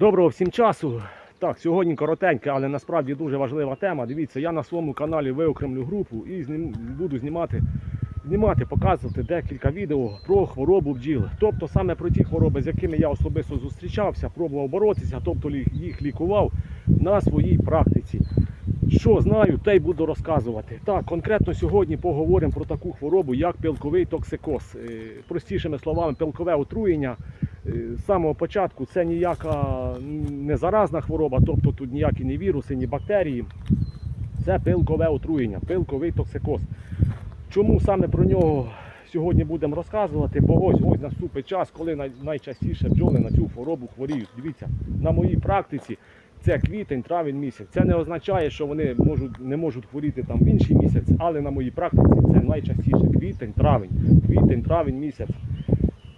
Доброго всім часу. Так, сьогодні коротенька, але насправді дуже важлива тема. Дивіться, я на своєму каналі виокремлю групу і знім, буду знімати, знімати, показувати декілька відео про хворобу бджіл. Тобто саме про ті хвороби, з якими я особисто зустрічався, пробував боротися, тобто їх лікував на своїй практиці. Що знаю, те й буду розказувати. Так, конкретно сьогодні поговоримо про таку хворобу, як пилковий токсикоз. Е, Простішими словами, пилкове отруєння. Е, З самого початку це ніяка не заразна хвороба, тобто тут ніякі ні віруси, ні бактерії. Це пилкове отруєння, пилковий токсикоз. Чому саме про нього сьогодні будемо розказувати? Бо ось ось наступить час, коли найчастіше бджоли на цю хворобу хворіють. Дивіться, на моїй практиці це квітень, травень місяць. Це не означає, що вони можуть, не можуть хворіти там в інший місяць, але на моїй практиці це найчастіше квітень, травень, квітень, травень місяць.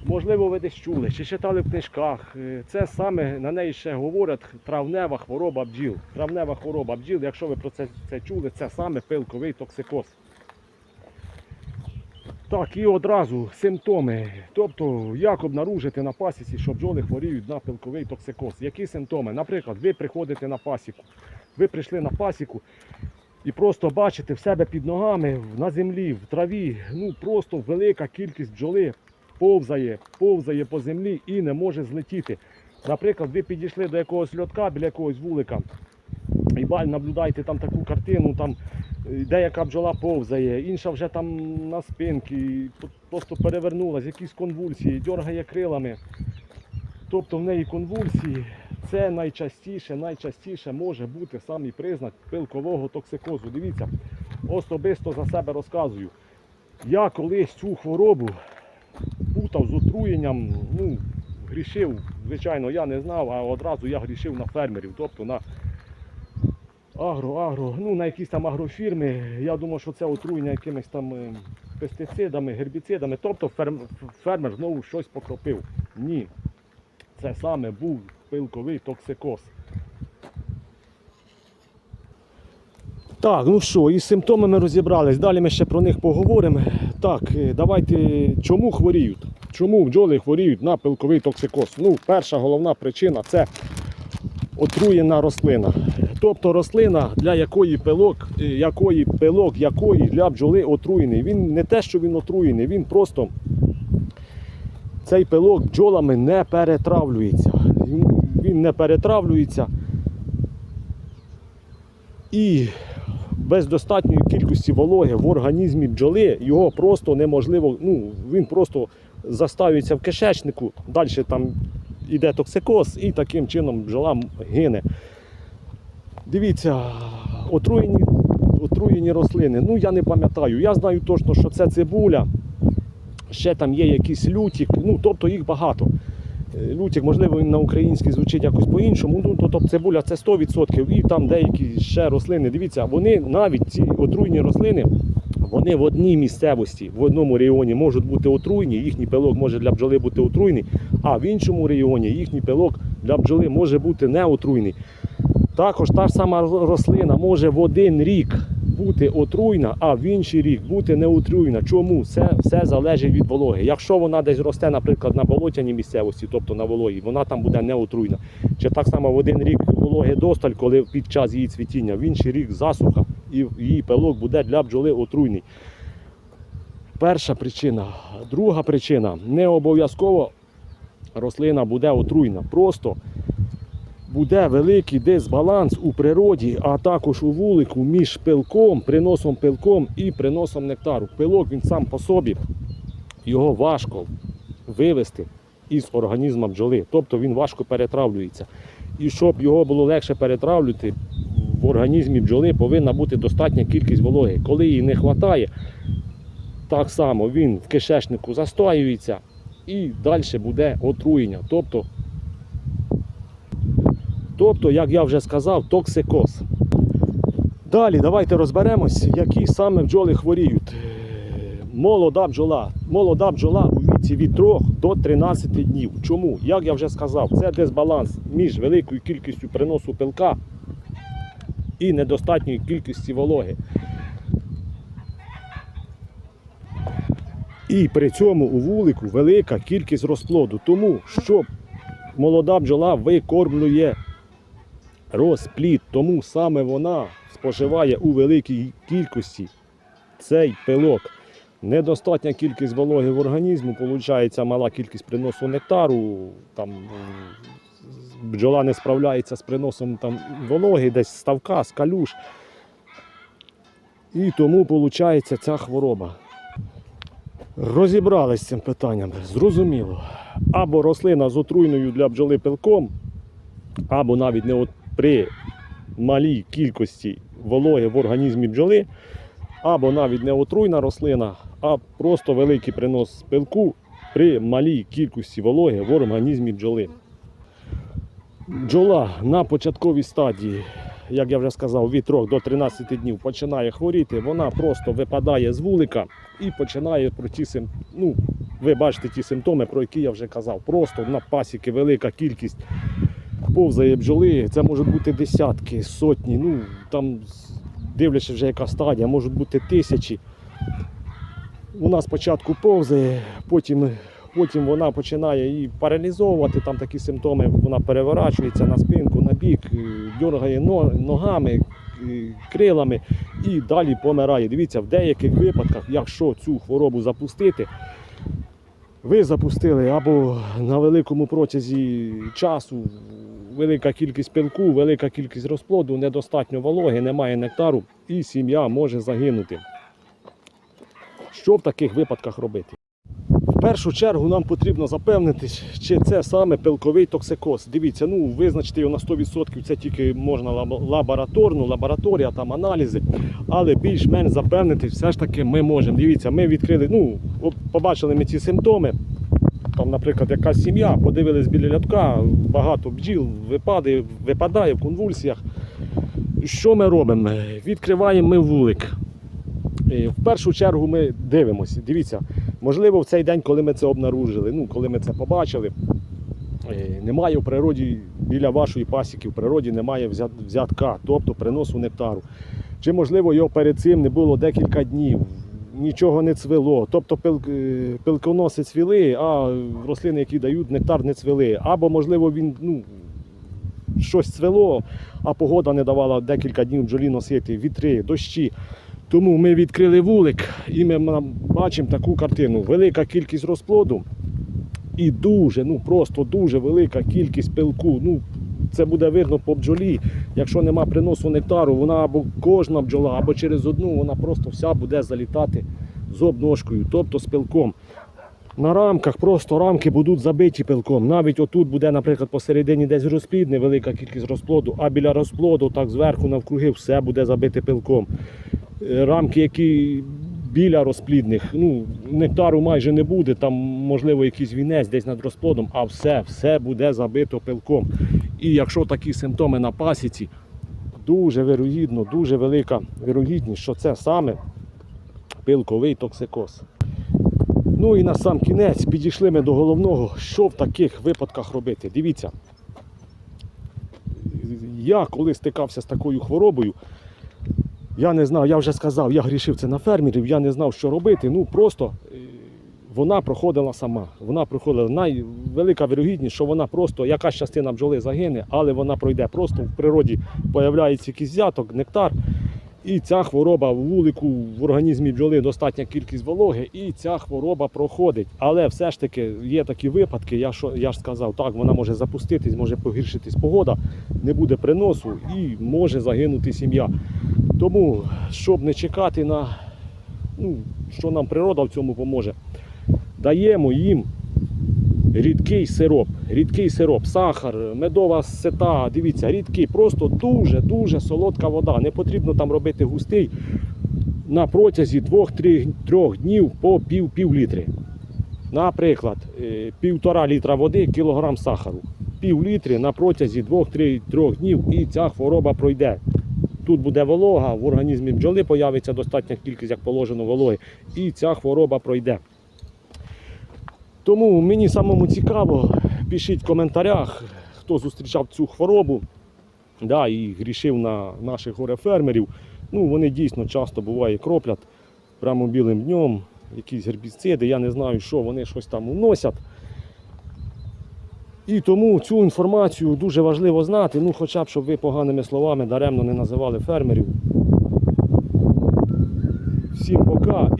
Можливо, ви десь чули, чи читали в книжках. Е, Це саме на неї ще говорять травнева хвороба бджіл. Травнева хвороба бджіл, якщо ви про це, це чули, це саме пилковий токсикоз. Так, і одразу симптоми. Тобто, як обнаружити на пасіці, що бджоли хворіють на пилковий токсикоз. Які симптоми? Наприклад, ви приходите на пасіку. Ви прийшли на пасіку і просто бачите в себе під ногами на землі, в траві, ну просто велика кількість бджоли повзає, повзає по землі і не може злетіти. Наприклад, ви підійшли до якогось льотка біля якогось вулика і ба- наблюдаєте там таку картину, там е, деяка бджола повзає, інша вже там на спинці, просто перевернулась, якісь конвульсії, дергає крилами. Тобто в неї конвульсії. Це найчастіше, найчастіше може бути самий признак пилкового токсикозу. Дивіться, особисто за себе розказую. Я колись цю хворобу путав з отруєнням, ну, грішив, звичайно, я не знав, а одразу я грішив на фермерів, тобто на агро, агро, ну на якісь там агрофірми. Я думав, що це отруєння якимись там е, пестицидами, гербіцидами. Тобто ферм- фермер знову щось покропив. Ні. Це саме був пилковий токсикоз. Так, ну що, із симптомами розібрались. Далі ми ще про них поговоримо. Так, е, давайте чому хворіють? Чому бджоли хворіють на пилковий токсикоз? Ну, перша головна причина це отруєна рослина. Тобто рослина, для якої пилок, е, якої пилок якої для бджоли отруєний. Він не те, що він отруєний, він просто цей пилок бджолами не перетравлюється. Він- не перетравлюється. І без достатньої кількості вологи в організмі бджоли його просто неможливо, ну, він просто застаюється в кишечнику, далі там йде токсикоз і таким чином бджола гине. Дивіться, отруєні, отруєні рослини. Ну я не пам'ятаю. Я знаю точно, що це цибуля. Ще там є якийсь лютик, ну тобто їх багато. Е, Лютик, можливо, він на українській звучить якось по-іншому. Ну, то, тобто цибуля це 100%. І там деякі ще рослини. Дивіться, вони навіть ці отруйні рослини, вони в одній місцевості, в одному регіоні можуть бути отруйні, їхній пилок може для бджоли бути отруйний, а в іншому регіоні їхній пилок для бджоли може бути не отруйний. Також та ж сама рослина може в один рік бути отруйна, а в інший рік бути неотруйна. Чому? Це все залежить від вологи. Якщо вона десь росте, наприклад, на болотяній місцевості, тобто на вологі, вона там буде неотруйна. Чи так само в один рік вологи досталь, коли під час її цвітіння, в інший рік засуха, і її пилок буде для бджоли отруйний. Перша причина. Друга причина не обов'язково рослина буде отруйна. Просто буде великий дисбаланс у природі, а також у вулику між пилком, приносом пилком і приносом нектару. Пилок він сам по собі, його важко вивести із організму бджоли, тобто він важко перетравлюється. І щоб його було легше перетравлювати, в організмі бджоли повинна бути достатня кількість вологи. Коли її не вистачає, так само він в кишечнику застоюється і далі буде отруєння. Тобто Тобто, як я вже сказав, токсикоз. Далі давайте розберемось, які саме бджоли хворіють. Е, Молода бджола. Молода бджола у віці від 3 до 13 днів. Чому? Як я вже сказав, це дисбаланс між великою кількістю приносу пилка і недостатньою кількістю вологи. І при цьому у вулику велика кількість розплоду. Тому, щоб молода бджола викормлює розплід, тому саме вона споживає у великій кількості цей пилок. Недостатня кількість вологи в організму, виходить мала кількість приносу нектару. Там, бджола не справляється з приносом там, вологи, десь ставка, з калюш. І тому виходить ця хвороба. Розібрались з цим питанням, зрозуміло. Або рослина з отруйною для бджоли пилком, або навіть не при малій кількості вологи в організмі бджоли, або навіть не отруйна рослина, а просто великий принос пилку при малій кількості вологи в організмі бджоли. Бджола на початковій стадії, як я вже сказав, від 3 до 13 днів починає хворіти, вона просто випадає з вулика і починає про ті ну, ви бачите ті симптоми, про які я вже казав. Просто на пасіки велика кількість повзає бджоли. Це можуть бути десятки, сотні, ну там дивлячись вже яка стадія, можуть бути тисячі. Вона спочатку повзає, потім, потім вона починає її паралізовувати, там такі симптоми, вона переворачується на спинку, на бік, е, дергає ногами, е, крилами і далі помирає. Дивіться, в деяких випадках, якщо цю хворобу запустити, ви запустили або на великому протязі часу велика кількість пилку, велика кількість розплоду, недостатньо вологи, немає нектару, і сім'я може загинути. Що в таких випадках робити? В першу чергу нам потрібно запевнитись, чи це саме пилковий токсикоз. Дивіться, ну визначити його на 100% це тільки можна лаб- лабораторно, лабораторія, там аналізи. Але більш-менш запевнитись все ж таки ми можемо. Дивіться, ми відкрили, ну, побачили ми ці симптоми. Там, наприклад, якась сім'я, подивились біля лятка, багато бджіл випадає, випадає в конвульсіях. Що ми робимо? Відкриваємо ми вулик. В першу чергу ми дивимося. Дивіться, можливо, в цей день, коли ми це обнаружили, ну, коли ми це побачили, е, немає в природі біля вашої пасіки, в природі немає взятка, тобто приносу нектару. Чи можливо його перед цим не було декілька днів, нічого не цвело, тобто е, пилконоси цвіли, а рослини, які дають нектар, не цвели. Або, можливо, він ну, щось цвело, а погода не давала декілька днів бджолі носити, вітри, дощі. Тому ми відкрили вулик і ми бачимо таку картину. Велика кількість розплоду і дуже, ну просто дуже велика кількість пилку. Ну, це буде видно по бджолі. Якщо нема приносу нектару, вона або кожна бджола, або через одну, вона просто вся буде залітати з обножкою, тобто з пилком. На рамках просто рамки будуть забиті пилком. Навіть отут буде, наприклад, посередині десь розплід, невелика кількість розплоду, а біля розплоду, так зверху навкруги, все буде забите пилком. Е, Рамки, які біля розплідних, ну, нектару майже не буде, там, можливо, якийсь вінець десь над розплодом, а все, все буде забито пилком. І якщо такі симптоми на пасіці, дуже вирогідно, дуже велика вирогідність, що це саме пилковий токсикоз. Ну і на сам кінець підійшли ми до головного, що в таких випадках робити. Дивіться, я коли стикався з такою хворобою, я не знав, я вже сказав, я грішив це на фермерів, я не знав, що робити. Ну просто вона проходила сама. Вона проходила найвелика вирогідність, що вона просто, якась частина бджоли загине, але вона пройде. Просто в природі появляється якийсь взяток, нектар. І ця хвороба в вулику в організмі бджоли достатня кількість вологи, і ця хвороба проходить. Але все ж таки є такі випадки, я, що, я ж сказав, так, вона може запуститись, може погіршитись погода, не буде приносу і може загинути сім'я. Тому, щоб не чекати на ну, що нам природа в цьому поможе, даємо їм рідкий сироп, рідкий сироп, сахар, медова сета, дивіться, рідкий, просто дуже-дуже солодка вода. Не потрібно там робити густий на протязі 2-3 днів по пів-пів літри. Наприклад, е, півтора літра води, кілограм сахару. Пів літри на протязі 2-3 днів і ця хвороба пройде. Тут буде волога, в організмі бджоли появиться достатня кількість, як положено, вологи, і ця хвороба пройде. Тому мені самому цікаво, пишіть в коментарях, хто зустрічав цю хворобу да, і грішив на наших горе-фермерів. Ну, вони дійсно часто буває кроплять прямо білим днем, якісь гербіциди, я не знаю, що вони щось там уносять. І тому цю інформацію дуже важливо знати, ну хоча б, щоб ви поганими словами даремно не називали фермерів. Всім пока.